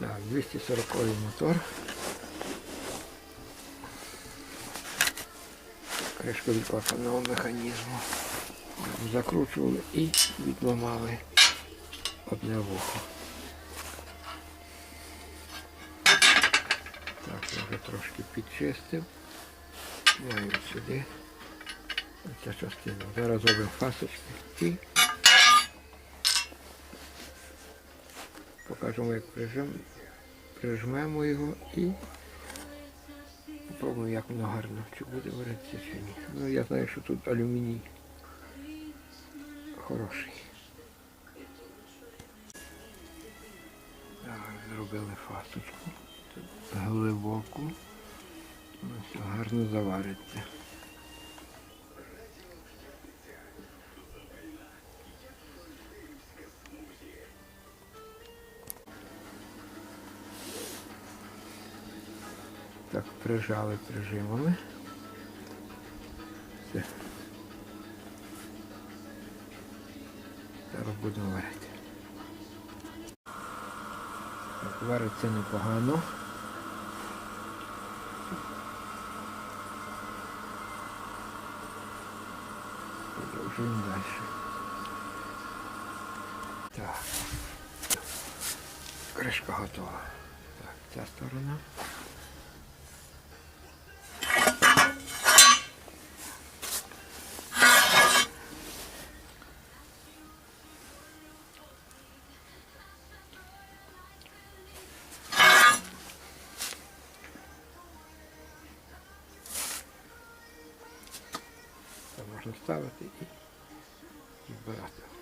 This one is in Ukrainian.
Так, 240 мотор. Кришку від клапанного механізму. Закручували і відламали одне вухо. Так, я вже трошки підчистив. Маємо сюди. Ця частина. Зараз зробимо фасочки і покажемо, як прижмемо, його і попробуємо, як воно гарно, чи буде варитися чи ні. Ну я знаю, що тут алюміній хороший. Так, зробили фасочку. Глибоку. Гарно завариться. Так, прижали, прижимали. Все. Зараз будемо варити. Так, вариться непогано. Продовжуємо далі. Так. Кришка готова. Так, ця сторона. Можна ставити і збирати.